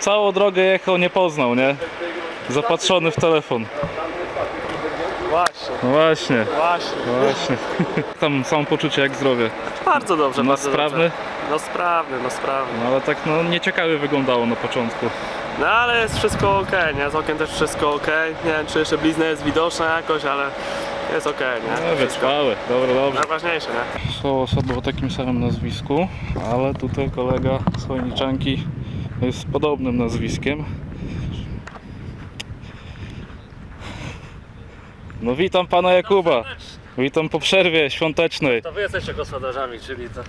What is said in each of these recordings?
całą drogę jechał, nie poznał, nie? Zapatrzony w telefon. Właśnie, No właśnie, właśnie. no właśnie. Tam samopoczucie jak zdrowie. Bardzo dobrze, No bardzo sprawny? Dobrze. No sprawny, no sprawny. No ale tak no nieciekawie wyglądało na początku. No ale jest wszystko ok, nie? Z okiem też wszystko ok. Nie wiem, czy jeszcze blizna jest widoczna jakoś, ale jest ok, nie? No wytrwały, dobra, dobrze. Najważniejsze, nie? Są osoby o takim samym nazwisku, ale tutaj kolega z Chojniczanki z podobnym nazwiskiem. No witam pana Jakuba. Witam po przerwie świątecznej. To wy jesteście gospodarzami, czyli to.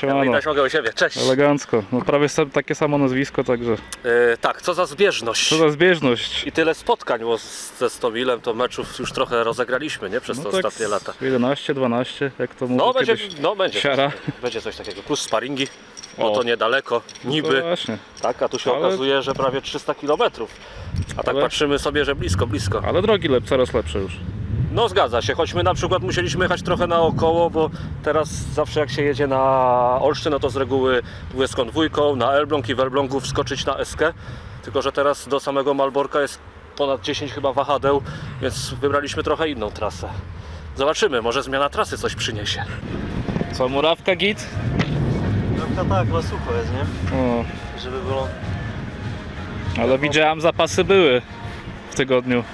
Siemano. Widać mogę u siebie. Cześć. Elegancko. No prawie sa- takie samo nazwisko, także E, tak, co za zbieżność. co za zbieżność. I tyle spotkań, bo z- ze Stomilem to meczów już trochę rozegraliśmy, nie? Przez No te tak ostatnie lata. 11, 12, jak to mówię No będzie, kiedyś. no będzie. siara. Będzie coś takiego. Plus sparingi, bo O. to niedaleko, No niby. właśnie. Tak, a tu się Ale- okazuje, że prawie 300 km. A tak Ale- patrzymy sobie, że blisko, blisko. Ale drogi lep, coraz lepsze już. No zgadza się, choć my na przykład musieliśmy jechać trochę naokoło, bo teraz zawsze jak się jedzie na Olsztyn, no to z reguły łyską dwójką, na Elbląg i w Elblągu wskoczyć na Eskę. Tylko, że teraz do samego Malborka jest ponad 10 chyba wahadeł, więc wybraliśmy trochę inną trasę. Zobaczymy, może zmiana trasy coś przyniesie. Co, murawka git? No tak, chyba sucho jest, nie? O, Żeby było... ale widziałem zapasy były w tygodniu.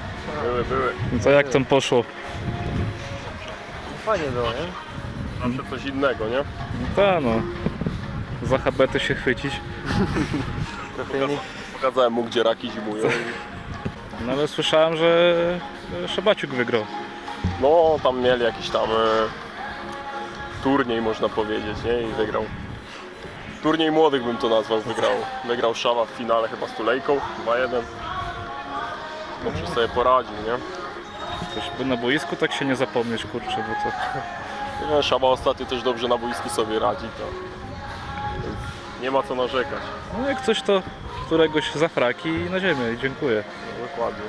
Były, były. No To jak tam poszło? Fajnie było, nie? Zawsze coś innego, nie? No ta no. Za habety się chwycić. Pokazałem mu, gdzie raki zimują. No ale słyszałem, że że Szabaciuk wygrał. No, tam mieli jakiś tam e, turniej, można powiedzieć, nie? I wygrał. Turniej młodych bym to nazwał, wygrał. Wygrał Szawa w finale chyba z Tulejką, 2-1. Dobrze sobie poradził, nie? Coś by na boisku tak się nie zapomnieć, kurczę, bo to... Nie, Szawa ostatnio też dobrze na boisku sobie radzi, to więc nie ma co narzekać. No jak coś to któregoś za fraki i na ziemię i dziękuję. No, dokładnie.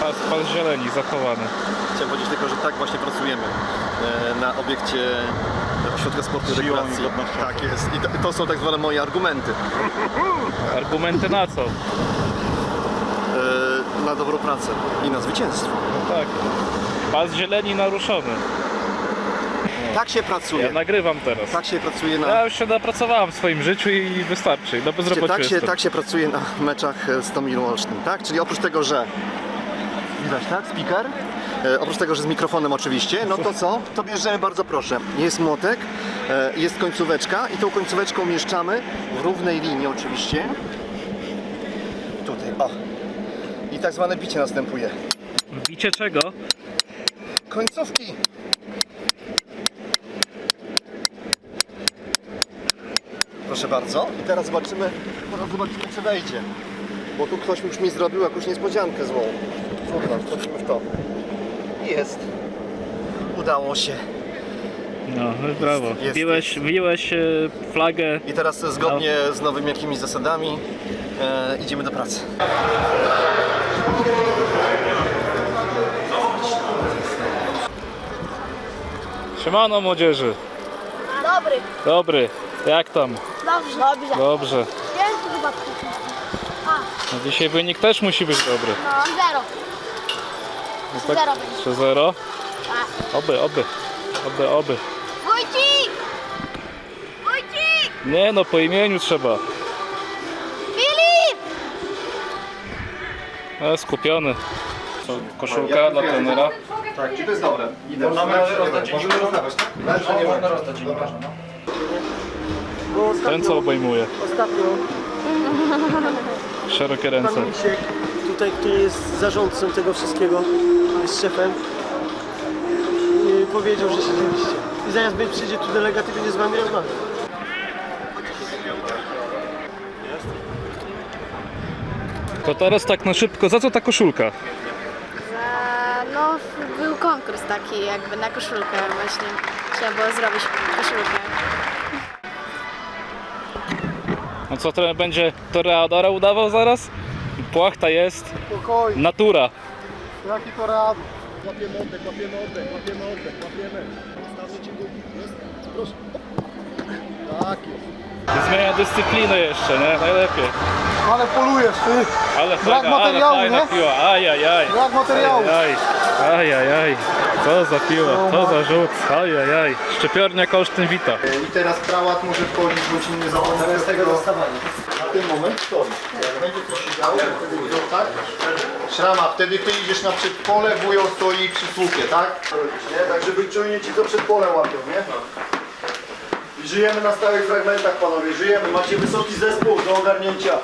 Pas, pas zieleni zachowany. Chciałem powiedzieć tylko, że tak właśnie pracujemy e, na obiekcie Ośrodka Sportu i Rekreacji. Tak jest. I to, to są tak zwane moje argumenty Argumenty na co? E, na dobrą pracę i na zwycięstwo. No tak. Pas zieleni naruszony. Tak się pracuje. Ja nagrywam teraz. Tak się pracuje na... Ja już się napracowałem w swoim życiu i wystarczy. Na bezrobociu Tak się, jestem. tak się pracuje na meczach z Tomilą Olsztyn, tak? Czyli oprócz tego, że widać, tak? Speaker. E, oprócz tego, że z mikrofonem oczywiście, no to co? To bierzemy bardzo proszę. Jest młotek, e, jest końcóweczka i tą końcóweczką umieszczamy w równej linii oczywiście. Tutaj, o. I tak zwane bicie następuje. Bicie czego? Końcówki! Proszę bardzo. I teraz zobaczymy, teraz zobaczymy czy wejdzie. Bo tu ktoś już mi zrobił jakąś niespodziankę złą. Dobra, wchodzimy w to. Jest. Udało się. No, brawo. jest, Biłeś, biłeś e, flagę. I teraz zgodnie z nowymi jakimiś zasadami e, idziemy do pracy. Siemano młodzieży. Dobry, Dobry. Jak tam? dobrze. Dobrze. Dobrze. No dzisiaj wynik też musi być dobry. No, zero. No Zero będzie. 3-0. Tak. Oby, oby. Oby, oby. Wójcik! Wójcik! Nie no, po imieniu trzeba. E, skupiony. Co, koszulka dla trenera. Tak, czy to jest dobre? Idę. Rozdać Możemy rozdawać, tak? Można, nie można rozdać Ten co obejmuje. Ostatnio Szerokie ręce. pan Misiek, tutaj, który jest zarządcą tego wszystkiego, jest szefem, yy, powiedział, że siedzieliście. I zaraz będzie przyjdzie tu delegat i będzie z wami rozmawiać. To teraz tak na szybko, za co ta koszulka? Za, no, był konkurs taki jakby na koszulkę właśnie. Trzeba było zrobić koszulkę. A co trener będzie toreadora udawał zaraz? Płachta jest. Spokojnie, Natura. jaki to rad? Łapiemy oddech, łapiemy oddech, łapiemy oddech, łapiemy. Go. Jest? Proszę. Tak jest. Zmienia dyscyplinę jeszcze, nie? Najlepiej. Ale polujesz, ty. Ale Brak fajna, ale materiału, fajna nie? piła. Ajajaj. Brak materiału. Ajajaj. Ajajaj. Co za piła, co za rzut. Ajajaj. Szczepiornia Kolsztyn wita. I teraz prałat może wchodzić, bądź inny zawodnik. Bez tego dostawania. Na ten moment stoi. Jak będzie to się działo, wtedy idą, tak? Szrama, wtedy ty idziesz na przedpole, wujo stoi przy słupie, tak? Nie? Tak, żeby czujnie ci to przedpole łapią, nie? I żyjemy na stałych fragmentach, panowie, żyjemy. Macie wysoki zespół do ogarnięcia.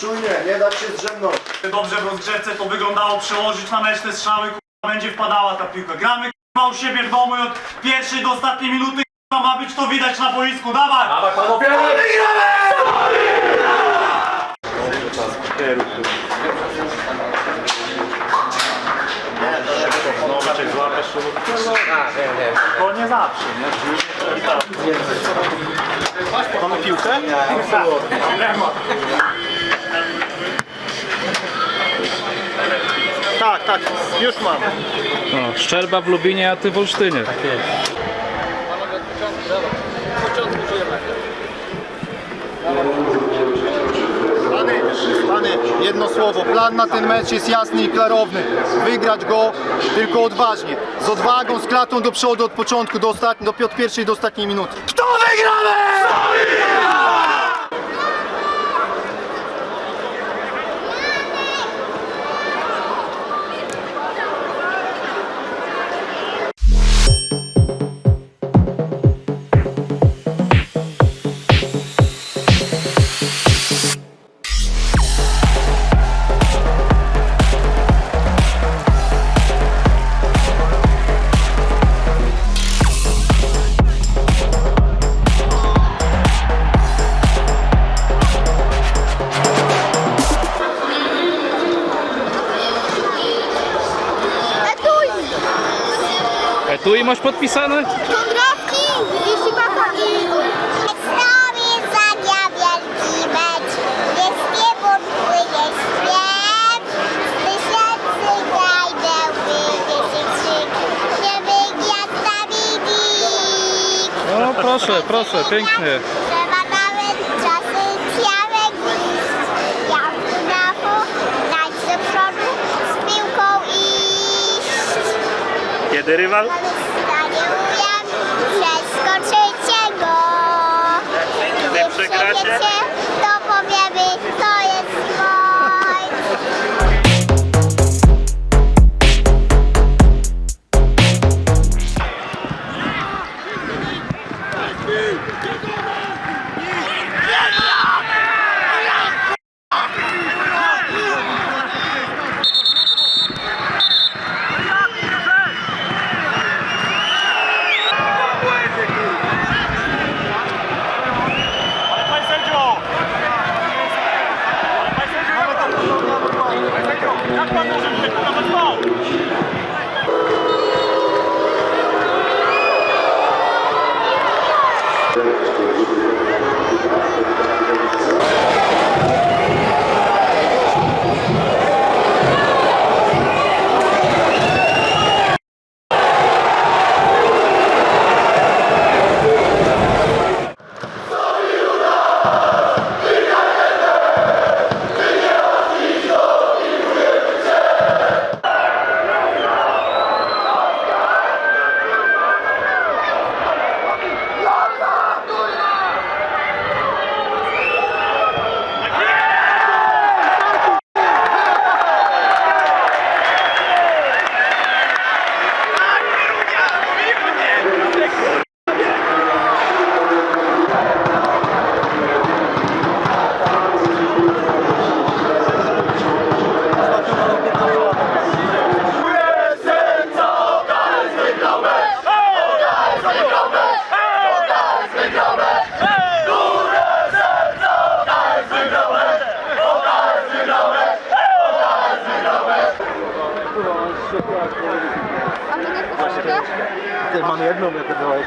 Czujnie, nie dać się zdrzemnąć. Dobrze w rozgrzewce to wyglądało przełożyć na mecz te strzały, k***a, będzie wpadała ta piłka. Gramy k***a, u siebie w domu i od pierwszej do ostatniej minuty k***a, ma być to widać na boisku. Dawaj! Dawaj panowie! To nie zawsze, nie? Mamy piłkę? Tak, tak, już mam. No, Szczerba w Lubinie, a ty w Olsztynie. Pany, pany, jedno słowo. Plan na ten mecz jest jasny i klarowny. Wygrać go tylko odważnie. Z odwagą, z klatą do przodu od początku do, ostatni, do od pierwszej do ostatniej minuty. Kto wygramy? Etui masz podpisane? Kondrawki! I! Stary zagra wielki mecz. Jest niebo płynie śpiew. Z tysięcy grajdełby jest krzyk. Żeby gwiazdami nikt. No proszę, proszę, pięknie. Trzeba nawet czasy piarek Ja w dachu, dać do przodu, z piłką iść. Kiedy rywal? Yeah.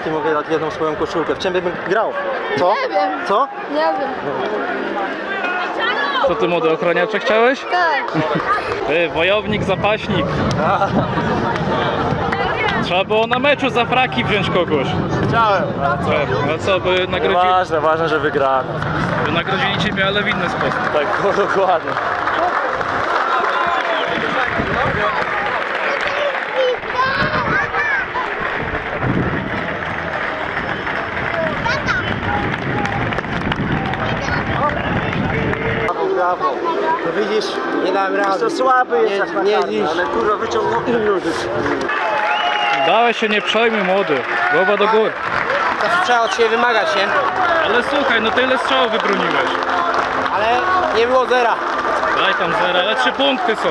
Nie mogę dać jedną swoją koszulkę. W czym bym grał? Co? Nie wiem, Co? nie wiem. Co ty młody ochroniacze chciałeś? Tak. Ty, wojownik, zapaśnik. Trzeba było na meczu za fraki wziąć kogoś. Chciałem. No co, by nagrodzili, Ważne, ważne, że wygrałem. by nagrodzili ciebie, ale w inny sposób. Tak, dokładnie. Widzisz, nie dałem rady. To słaby jest nie, nie, nie, ale kurwa wyciągnął Dałeś się, nie przejmuj młody. Głowa do góry. To trzeba od siebie wymagać, nie? Ale słuchaj, no tyle strzałów wybroniłeś. Ale nie było zera. Daj tam zero, ale trzy punkty są.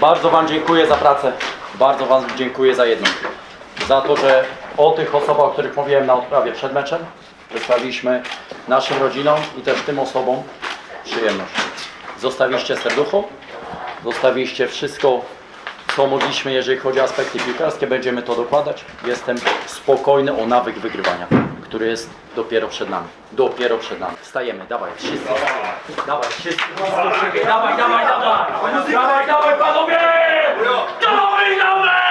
Bardzo Wam dziękuję za pracę. Bardzo Wam dziękuję za jedno. Za to, że o tych osobach, o których mówiłem na odprawie przed meczem, wystawiliśmy naszym rodzinom i też tym osobom przyjemność. Zostawiliście serducho, zostawiliście wszystko, co mogliśmy, jeżeli chodzi o aspekty piłkarskie. Będziemy to dokładać. Jestem spokojny o nawyk wygrywania, który jest dopiero przed nami. Dopiero przed nami. Wstajemy, dawaj, wszyscy. Dawaj, wszyscy. Dawaj, dawaj, dawaj. Dawaj, dawaj, panowie! Dawaj, dawaj!